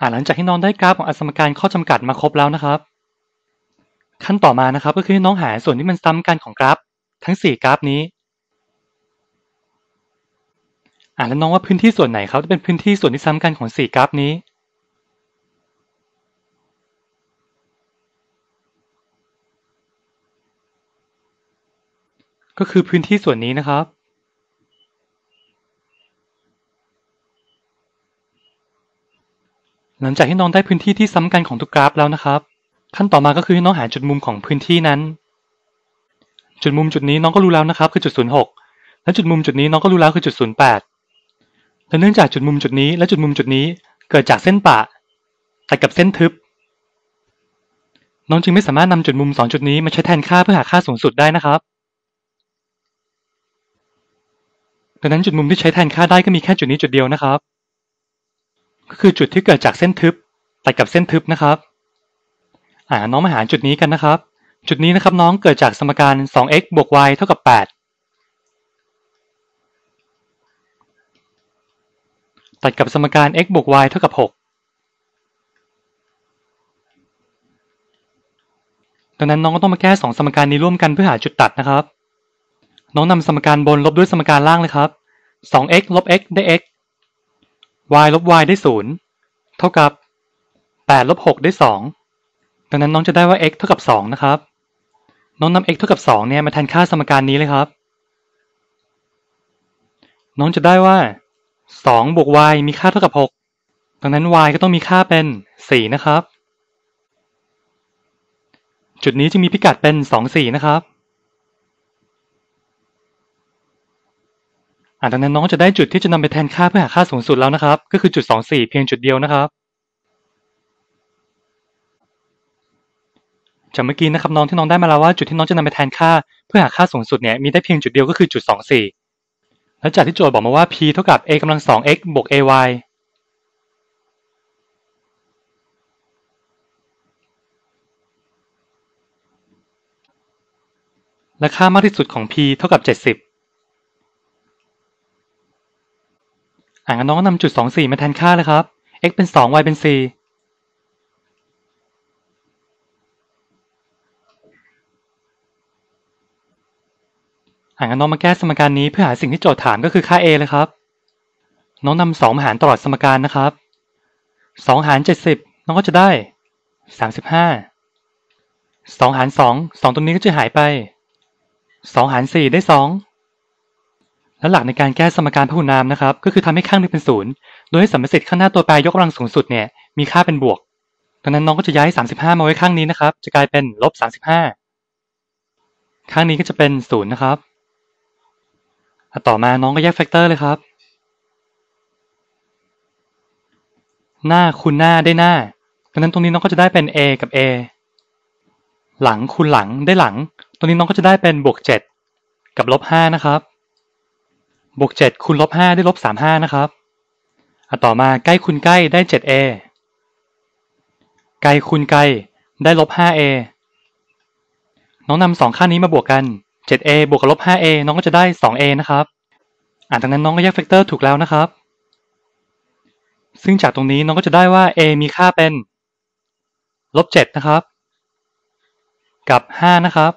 อ่าหลังจากที่น้องได้กราฟของอสมการข้อจำกัดมาครบแล้วนะครับ ขั้นต่อมานะครับก็คือน้องหาส่วนที่มันซ้ำกันของกราฟ ทั้ง 4 กราฟนี้อ่าแล้วน้องว่าพื้นที่ส่วนไหนครับที่เป็นพื้นที่ส่วนที่ซ้ำกันของ 4 กราฟนี้ก็คือพื้นที่ส่วนนี้นะครับ หลังจากที่น้องได้พื้นที่ที่ซ้ำกันของทุกกราฟแล้วนะครับ ขั้นต่อมาก็คือให้น้องหาจุดมุมของพื้นที่นั้น จุดมุมจุดนี้น้องก็รู้แล้วนะครับ คือจุด 06 และจุดมุมจุดนี้น้องก็รู้แล้วคือจุด 08และเนื่องจากจุดมุมจุดนี้และจุดมุมจุดนี้เกิดจากเส้นปะตัดกับเส้นทึบ น้องจึงไม่สามารถนำจุดมุม 2 จุดนี้มาใช้แทนค่าเพื่อหาค่าสูงสุดได้นะครับดังนั้นจุดมุมที่ใช้แทนค่าได้ก็มีแค่จุดนี้จุดเดียวนะครับ คือจุดที่เกิดจากเส้นทึบตัดกับเส้นทึบนะครับ อ่าน้องมาหาจุดนี้กันนะครับ จุดนี้นะครับน้องเกิดจากสมการ 2x บวก y เท่ากับ 8 ตัดกับสมการ x บวก y เท่ากับ 6 ดังนั้นน้องก็ต้องมาแก้ 2 สมการนี้ร่วมกันเพื่อหาจุดตัดนะครับ น้องนำสมการบนลบด้วยสมการล่างเลยครับ 2x ลบ x ได้ x y ลบ y ได้0เท่ากับ8ลบ6ได้2ดังนั้นน้องจะได้ว่า x เท่ากับ2นะครับ น้องนำ x เท่ากับ2เนี่ยมาแทนค่าสมการนี้เลยครับ น้องจะได้ว่า2บวก y มีค่าเท่ากับ 6 ดังนั้น y ก็ต้องมีค่าเป็น 4 นะครับ จุดนี้จึงมีพิกัดเป็น 2 4 นะครับ อ่าดังนั้นน้องจะได้จุดที่จะนำไปแทนค่าเพื่อหาค่าสูงสุดแล้วนะครับ ก็คือจุด2 4เพียงจุดเดียวนะครับจากเมื่อกี้นะครับน้องที่น้องได้มาแล้วว่าจุดที่น้องจะนำไปแทนค่า เพื่อหาค่าสูงสุดเนี่ยมีได้เพียงจุดเดียวก็คือจุด2 4แล้วจากที่โจทย์บอกมาว่า p เท่ากับ a กำลัง 2x บวก ay และค่ามากที่สุดของ p เท่ากับ 70 อ่างั้นน้องก็นำจุด2 4มาแทนค่าเลยครับ x เป็น2 y เป็น4อ่างั้นน้องมาแก้สมการนี้เพื่อหาสิ่งที่โจทย์ถามก็คือค่า a เลยครับ น้องนำ2มาหารตลอดสมการนะครับ2หาร70น้องก็จะได้35 2หาร2 2ตรงนี้ก็จะหายไป2หาร4ได้2 และหลักในการแก้สมการพหุนามนะครับ ก็คือทำให้ข้างหนึงเป็นศูนย์โดยให้สัมประสิทธิข้างหน้าตัวแปรยกกำลังสูงสุดเนี่ยมีค่าเป็นบวกดังนั้นน้องก็จะย้าย 35 มาไว้ข้างนี้นะครับ จะกลายเป็นลบ 35 ข้างนี้ก็จะเป็นศูนย์นะครับต่อมาน้องก็แยกแฟกเตอร์เลยครับ หน้าคูณหน้าได้หน้าดังนั้นตรงนี้น้องก็จะได้เป็น a กับ a หลังคูณหลังได้หลัง ตรงนี้น้องก็จะได้เป็นบวก 7 กับลบ 5 นะครับ บวก7คูณลบ5ได้ลบ35นะครับต่อมาใกล้คูณใกล้ได้ 7a ไกลคูณไกลได้ลบ 5a น้องนำสองค่านี้มาบวกกัน 7a บวกกับลบ 5a น้องก็จะได้ 2a นะครับอ่าดังนั้นน้องก็แยกแฟกเตอร์ถูกแล้วนะครับ ซึ่งจากตรงนี้น้องก็จะได้ว่า a มีค่าเป็นลบ7นะครับ กับ5นะครับ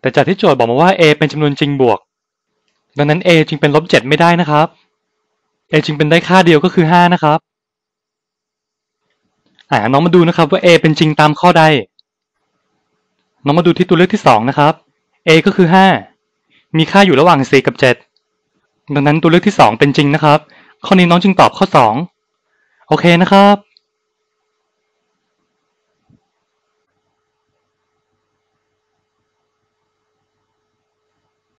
แต่จากที่โจทย์บอกมาว่า a เป็นจำนวนจริงบวก ดังนั้น a จึงเป็นลบ7ไม่ได้นะครับ a จึงเป็นได้ค่าเดียวก็คือ5นะครับอ่าน้องมาดูนะครับว่า a เป็นจริงตามข้อใด น้องมาดูที่ตัวเลือกที่2นะครับ a ก็คือ5มีค่าอยู่ระหว่าง4กับ7ดังนั้นตัวเลือกที่2เป็นจริงนะครับ ข้อนี้น้องจึงตอบข้อ2โอเคนะครับ